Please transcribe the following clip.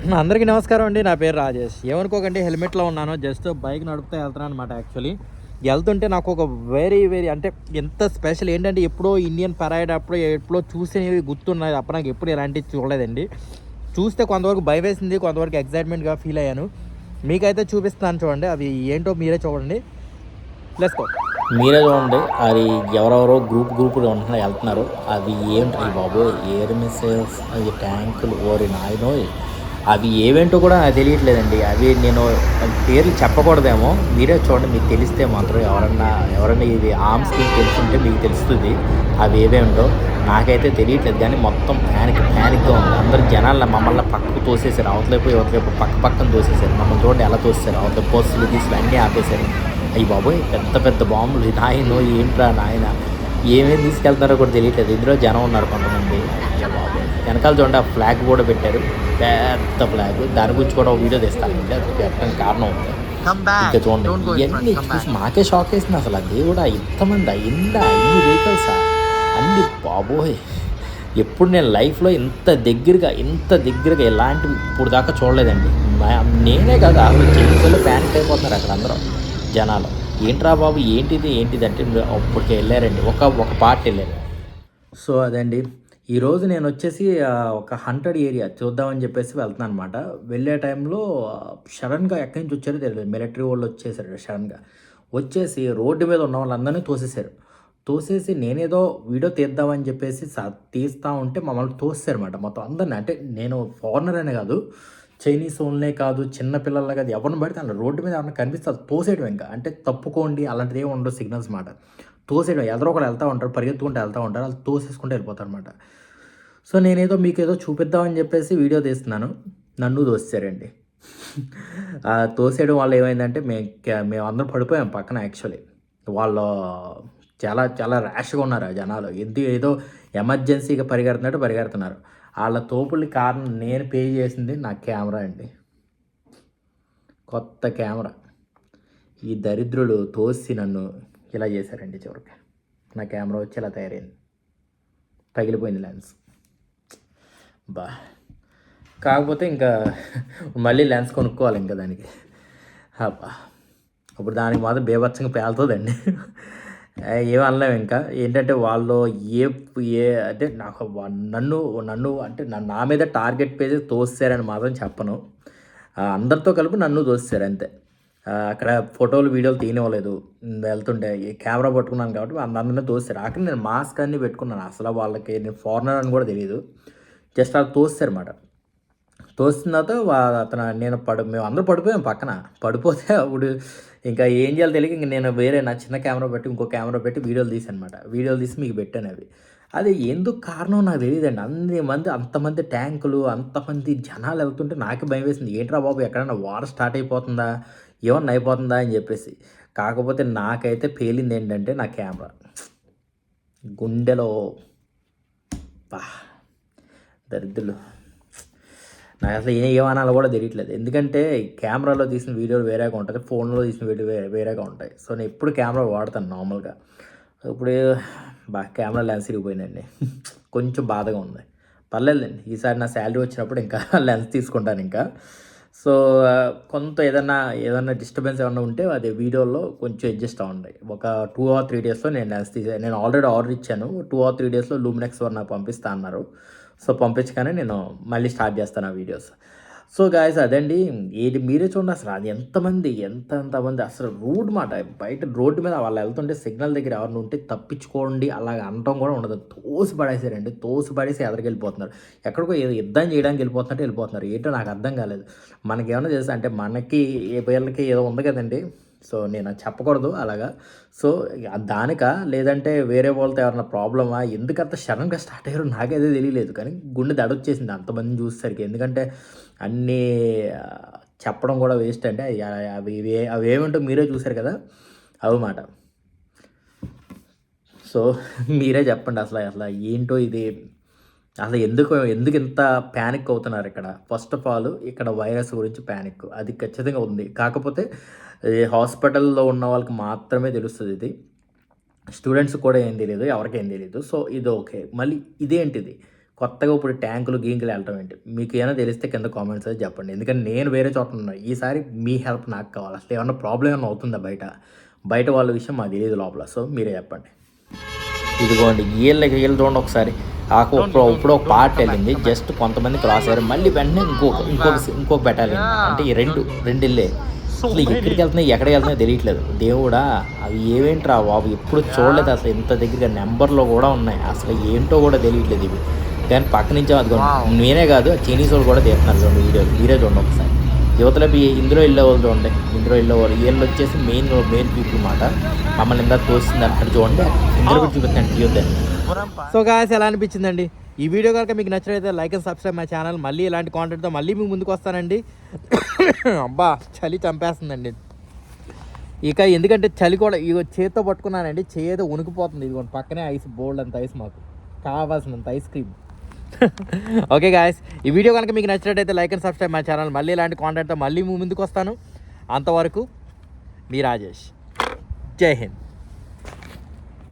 అందరికీ నమస్కారం అండి. నా పేరు రాజేష్. ఏమనుకోకండి హెల్మెట్లో ఉన్నాను. జస్ట్ బైక్ నడుపుతూ వెళ్తున్నాను అనమాట యాక్చువల్లీ. వెళ్తుంటే నాకు ఒక వెరీ వెరీ అంటే ఎంత స్పెషల్ ఏంటంటే ఎప్పుడో ఇండియన్ పరాయిడ్ అప్పుడు ఎప్పుడో చూసినవి గుర్తున్నాయి అప్పుడు నాకు ఎప్పుడు ఇలాంటివి చూడలేదండి. చూస్తే కొంతవరకు భయం వేసింది కొంతవరకు ఎగ్జైట్మెంట్గా ఫీల్ అయ్యాను. మీకైతే చూపిస్తాను చూడండి అవి ఏంటో మీరే చూడండి. ప్లస్ మీరే చూడండి అది ఎవరెవరో గ్రూప్ గ్రూపులు ఉంటున్నారు వెళ్తున్నారు. అవి ఏంటి బాబు ఎయిర్ మిసైల్స్ అవి ట్యాంకులు ఓరి నాయనోయ్. అవి ఏవేంటో కూడా నాకు తెలియట్లేదండి. అవి నేను పేర్లు చెప్పకూడదేమో. మీరే చూడండి మీకు తెలిస్తే మాత్రం ఎవరన్నా ఎవరన్నా ఇది ఆర్మ్స్కి తెలుసుంటే మీకు తెలుస్తుంది అవి ఏవేంటో. నాకైతే తెలియట్లేదు కానీ మొత్తం ప్యానిక్ ప్యానిక్గా ఉంది. అందరు జనాలు మమ్మల్ని పక్కకు తోసేసారు అవతలేపు యువతలేపు పక్క పక్కన తోసేసారు మమ్మల్ని చూడండి ఎలా తోసేసారు అవతల పోస్టులు తీసులు అన్నీ ఆపేశారు. అయ్యి బాబోయ్ పెద్ద పెద్ద బాంబులు. నాయనో ఏంట్రా నాయన? ఏమేమి తీసుకెళ్తున్నారో కూడా తెలియట్లేదు. ఇందులో జనం ఉన్నారు కొంతమంది. వెనకాల చూడండి ఆ ఫ్లాగ్ కూడా పెట్టారు. పెద్ద ఫ్లాగ్ దాని గురించి కూడా ఒక వీడియో తీస్తాను. అది పెట్టడానికి కారణం ఉంది. ఇంకా చూడండి. ఇవన్నీ చూసి మాకే షాక్ వేసింది అసలు. దేవుడా ఇంతమంది అయిందా? ఇన్ని వెహికల్సా అన్ని బాబోయ్. ఎప్పుడు నేను లైఫ్లో ఇంత దగ్గరగా ఇంత దగ్గరగా ఇలాంటివి ఇప్పుడు దాకా చూడలేదండి. నేనే కాదు అసలు చేతుల్లో ప్యానిక్ అయిపోతున్నారు అక్కడ అందరూ జనాలు. ఏంట్రా బాబు ఏంటిది ఏంటిది అంటే అప్పటికి వెళ్ళారండి. ఒక ఒక పార్ట్ వెళ్ళారు. సో అదండి. ఈరోజు నేను వచ్చేసి ఒక హండ్రెడ్ ఏరియా చూద్దామని చెప్పేసి వెళ్తున్నాను అనమాట వెళ్ళే టైంలో సడన్గా ఎక్కడి నుంచి వచ్చారో తెలియదు మిలిటరీ వాళ్ళు వచ్చేసారు సడన్గా. వచ్చేసి రోడ్డు మీద ఉన్న వాళ్ళందరినీ తోసేశారు. తోసేసి నేనేదో వీడియో తీద్దామని చెప్పేసి స- తీస్తా ఉంటే మమ్మల్ని తోసేశారన్నమాట మొత్తం అందరిని. అంటే నేను ఫారినర్ అనే కాదు చైనీస్ ఓన్లే కాదు చిన్న పిల్లలే కాదు ఎవరిని పడితే అలా రోడ్డు మీద ఏమన్నా కనిపిస్తే అది తోసేయడం ఇంకా. అంటే తప్పుకోండి అలాంటిది ఏమి ఉండదు సిగ్నల్స్ మాట. తోసేయడం. ఎదరో ఒకరు వెళ్తూ ఉంటారు పరిగెత్తుకుంటూ వెళ్తూ ఉంటారు వాళ్ళు తోసేసుకుంటూ వెళ్ళిపోతారు అనమాట సో నేనేదో మీకు ఏదో చూపిద్దామని చెప్పేసి వీడియో తీస్తున్నాను. నన్ను తోసేశారండి. తోసేయడం వల్ల ఏమైందంటే మేము మేము అందరం పడిపోయాం పక్కన యాక్చువల్లీ. వాళ్ళు చాలా చాలా ర్యాష్గా ఉన్నారు ఆ జనాలు. ఎందుకు ఏదో ఎమర్జెన్సీగా పరిగెడుతున్నట్టు పరిగెడుతున్నారు. వాళ్ళ తోపుల్ని కారణం నేను పే చేసింది నా కెమెరా అండి. కొత్త కెమెరా. ఈ దరిద్రులు తోసి నన్ను ఇలా చేశారండి చివరికి. నా కెమెరా వచ్చి ఇలా తయారైంది. పగిలిపోయింది లెన్స్. బా. కాకపోతే ఇంకా మళ్ళీ లెన్స్ కొనుక్కోవాలి ఇంకా దానికి. అబ్బా. ఇప్పుడు దానికి మాత్రం బేభత్సంగా పేలుతుందండి. ఏమనలేము ఇంకా. ఏంటంటే వాళ్ళు ఏ ఏ అంటే నాకు నన్ను నన్ను అంటే నా- మీద టార్గెట్ పేజ్ తోస్తారని మాత్రం చెప్పను. అందరితో కలిపి నన్ను తోస్తారు అంతే. అక్కడ ఫోటోలు వీడియోలు తీయనివ్వలేదు. వెళ్తుంటే కెమెరా పట్టుకున్నాను కాబట్టి అందరినీ తోస్తారు అక్కడ నేను మాస్క్ అన్ని పెట్టుకున్నాను. అసలు వాళ్ళకి నేను ఫారినర్ అని కూడా తెలియదు జస్ట్ అలా తోస్తారు అనమాట తోసిన తర్వాత అతను నేను పడు మేము అందరూ పడిపోయాం పక్కన. పడిపోతే అప్పుడు ఇంకా ఏం చేయాలో తెలియక ఇంక నేను వేరే నా చిన్న కెమెరా పెట్టి ఇంకో కెమెరా పెట్టి వీడియోలు తీసాను వీడియోలు తీసి మీకు పెట్టాను అవి. అది ఎందుకు కారణం నాకు తెలియదండి. అన్ని మంది అంతమంది ట్యాంకులు అంతమంది జనాలు వెళ్తుంటే నాకు భయం వేసింది. ఏంట్రా బాబు ఎక్కడైనా వార్ స్టార్ట్ అయిపోతుందా? ఏమన్నా అయిపోతుందా అని చెప్పేసి. కాకపోతే నాకైతే పేలింది ఏంటంటే నా కెమెరా. గుండెలో. బా దరిద్రులు. నాకు అసలు ఏ ఏమనాలో కూడా తెలియట్లేదు. ఎందుకంటే కెమెరాలో తీసిన వీడియోలు వేరేగా ఉంటుంది ఫోన్లో తీసిన వీడియో వేరే వేరేగా ఉంటాయి. సో నేను ఎప్పుడు కెమెరా వాడతాను నార్మల్గా. ఇప్పుడు బా కెమెరా లెన్స్ ఇరిగిపోయిందండి కొంచెం బాధగా ఉంది. పర్లేదండి ఈసారి నా శాలరీ వచ్చినప్పుడు ఇంకా లెన్స్ తీసుకుంటాను ఇంకా. సో కొంత ఏదన్నా ఏదన్నా డిస్టర్బెన్స్ ఏమన్నా ఉంటే అది వీడియోలో కొంచెం అడ్జస్ట్ అవ్వండి ఒక టూ ఆర్ త్రీ డేస్లో నేను నేను ఆల్రెడీ ఆర్డర్ ఇచ్చాను. టూ ఆర్ త్రీ డేస్లో లూమినెక్స్ వారు నాకు పంపిస్తా అన్నారు. సో పంపించగానే నేను మళ్ళీ స్టార్ట్ చేస్తాను ఆ వీడియోస్ సో గాయస్ అదండి. ఏది మీరే చూడండి అసలు అది ఎంతమంది ఎంత ఎంతమంది అసలు రోడ్ మాట. బయట రోడ్డు మీద వాళ్ళు వెళ్తుంటే సిగ్నల్ దగ్గర ఎవరిని ఉంటే తప్పించుకోండి అలాగ అనటం కూడా ఉండదు. తోసి పడేసారండి. తోసి పడేసి ఎదరికి వెళ్ళిపోతున్నారు. ఎక్కడికో ఏదో యుద్ధం చేయడానికి వెళ్ళిపోతున్నట్టు వెళ్ళిపోతున్నారు. ఏంటో నాకు అర్థం కాలేదు. మనకేమైనా తెలుసా? అంటే మనకి ఏ పిల్లలకి ఏదో ఉంది కదండి. సో నేను చెప్పకూడదు అలాగా. సో దానిక? లేదంటే వేరే వాళ్ళతో ఎవరైనా ప్రాబ్లమా? ఎందుకంత సడన్గా స్టార్ట్ అయ్యారో నాకైతే తెలియలేదు. కానీ గుండె దడొచ్చేసింది అంతమంది చూసేసరికి. ఎందుకంటే అన్నీ చెప్పడం కూడా వేస్ట్ అంటే అవి అవి ఏమంటో మీరే చూసారు కదా? అవి మాట. సో మీరే చెప్పండి అసలు అసలు ఏంటో ఇది? అసలు ఎందుకు ఎందుకు ఇంత ప్యానిక్ అవుతున్నారు ఇక్కడ? ఫస్ట్ ఆఫ్ ఆల్ ఇక్కడ వైరస్ గురించి ప్యానిక్ అది ఖచ్చితంగా ఉంది. కాకపోతే హాస్పిటల్లో ఉన్న వాళ్ళకి మాత్రమే తెలుస్తుంది ఇది. స్టూడెంట్స్ కూడా ఏం తెలియదు ఎవరికి ఏం తెలియదు సో ఇది ఓకే మళ్ళీ ఇదేంటిది? కొత్తగా ఇప్పుడు ట్యాంకులు గీంకులు వెళ్ళటం ఏంటి? మీకు ఏమైనా తెలిస్తే కింద కామెంట్స్ అయితే చెప్పండి. ఎందుకంటే నేను వేరే చోట ఉన్నా. ఈసారి మీ హెల్ప్ నాకు కావాలి. అసలు ఏమన్నా ప్రాబ్లం ఏమైనా అవుతుందా బయట? బయట వాళ్ళ విషయం మాకు తెలియదు లోపల. సో మీరే చెప్పండి. ఇదిగోండి వీళ్ళకి వీళ్ళు చూడండి ఒకసారి. ఆకు ఇప్పుడు ఒక పార్ట్ వెళ్ళింది జస్ట్ కొంతమంది క్రాస్ అయ్యారు మళ్ళీ వెంటనే ఇంకొక ఇంకొక ఇంకొక బెటాలియన్ అంటే ఈ రెండు రెండు వెళ్ళే అసలు ఎక్కడికి వెళ్తున్నాయి ఎక్కడికి వెళ్తున్నాయో తెలియట్లేదు. దేవుడా అవి ఏమేంట్రా బాబు? ఎప్పుడు చూడలేదు అసలు. ఇంత దగ్గరగా నెంబర్లో కూడా ఉన్నాయి. అసలు ఏంటో కూడా తెలియట్లేదు ఇవి. కానీ పక్క నుంచి అది నేనే కాదు చైనీస్ వాళ్ళు కూడా తీస్తున్నారు చూడండి వీడియోలు మీరే చూడండి ఒకసారి. యువతలో ఇందులో వెళ్ళే వాళ్ళు చూడండి. ఇందులో వెళ్ళే వాళ్ళు. వీళ్ళు వచ్చేసి మెయిన్ మెయిన్ పీపుల్ మాట. మమ్మల్ని ఇందా తోస్తుంది అక్కడ చూడండి. ఇందులో కూడా చూపిస్తాను యూత్ సో గాయస్ ఎలా అనిపించిందండి? ఈ వీడియో కనుక మీకు నచ్చినట్లయితే లైక్ అండ్ సబ్స్క్రైబ్ మా ఛానల్ మళ్ళీ ఇలాంటి కాంటెంట్తో మళ్ళీ మీకు ముందుకు వస్తానండి. అబ్బా చలి చంపేస్తుందండి. ఇక ఎందుకంటే చలి కూడా ఇగో చేత్తో పట్టుకున్నానండి. చేతో ఉనికిపోతుంది. ఇదిగోండి పక్కనే ఐస్ బోల్డ్ అంత ఐస్ మాకు. కావాల్సినంత ఐస్ క్రీమ్ ఓకే గాయస్ ఈ వీడియో కనుక మీకు నచ్చినట్టయితే లైక్ అండ్ సబ్స్క్రైబ్ మా ఛానల్ మళ్ళీ ఇలాంటి కాంటెంట్తో మళ్ళీ ముందుకు వస్తాను. అంతవరకు మీ రాజేష్. జై హింద్.